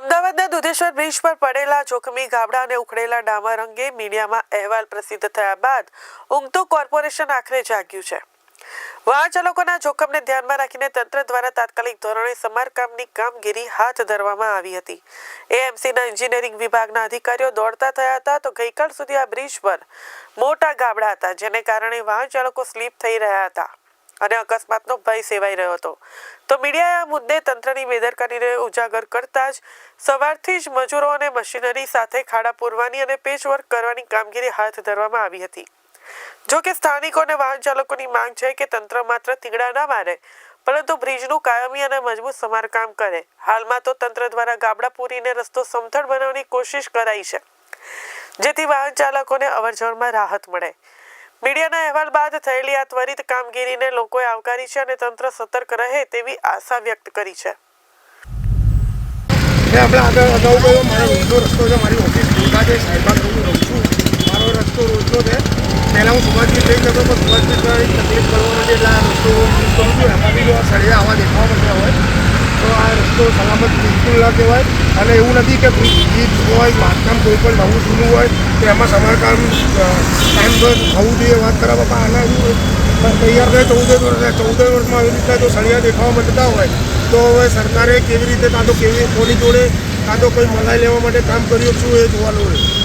અમદાવાદના દુધેશ્વર બ્રિજ પર પડેલા જોખમી ગાબડા અને ઉખડેલા ડામર અંગે મીડિયામાં અહેવાલ પ્રસિદ્ધ થયા બાદ ઊંઘતું કોર્પોરેશન આખરે જાગ્યું છે. વાહન ચાલકોના જોખમને ધ્યાનમાં રાખીને તંત્ર દ્વારા તાત્કાલિક ધોરણે સમારકામની કામગીરી હાથ ધરવામાં આવી હતી. એએમસીના એન્જિનિયરિંગ વિભાગના અધિકારીઓ દોડતા થયા હતા તો ગઈકાલ સુધી આ બ્રિજ પર મોટા ગાબડા હતા, જેને કારણે વાહન ચાલકો સ્લીપ થઈ રહ્યા હતા. અને અકસ્માતનો ભય સેવાઈ રહ્યો હતો. તો મીડિયાએ આ મુદ્દે તંત્રની બેદરકારીને ઉજાગર કરતા જ સવારથી જ મજૂરો અને મશીનરી સાથે ખાડા પૂરવાની અને પેચવર્ક કરવાની કામગીરી હાથ ધરવામાં આવી હતી. જો કે સ્થાનિકો અને વાહન ચાલકોની માંગ છે કે તંત્ર માત્ર થીગડા ના મારે, પરંતુ બ્રિજનું કાયમી અને મજબૂત સમારકામ કરે. હાલમાં તો તંત્ર દ્વારા ગાબડા પૂરીને રસ્તો સમથળ બનાવવાની કોશિશ કરાઈ છે, જેથી વાહન ચાલકોને અવરજવરમાં રાહત મળે. મીડિયાના અહેવાલ બાદ થયેલી આ ત્વરિત કામગીરીને લોકોએ આવકારી છે અને તંત્ર સતર્ક રહે તેવી આશા વ્યક્ત કરી છે. આપણે આગળ અગાઉ મારો રસ્તો મારી ઓફિસ છું મારો રસ્તો રોજનો છે. પહેલાં હું સુભાષજી જઈ જતો, પણ સુભાષજી તકલીફ કરવાનો છે રસ્તો યુઝ એમાં બી જો સળિયા આવા દેખાવા માંડ્યા હોય. તો સલામત બિલકુલ ના કહેવાય. અને એવું નથી કે બ્રિજ હોય, બાંધકામ કોઈ પણ નવું જૂનું હોય, તો એમાં સમારકામ ટાઈમસર થવું જોઈએ વાત કરવા પણ આના એવું તૈયાર થાય ચૌદ વર્ષ ચૌદ વર્ષમાં આવી રીતના જો સળિયા દેખાવા માંડતા હોય, તો હવે સરકારે કેવી રીતે કાં તો કેવી કોની જોડે કાં તો કોઈ મલાઈ લેવા માટે કામ કર્યું શું એ જોવાનું હોય.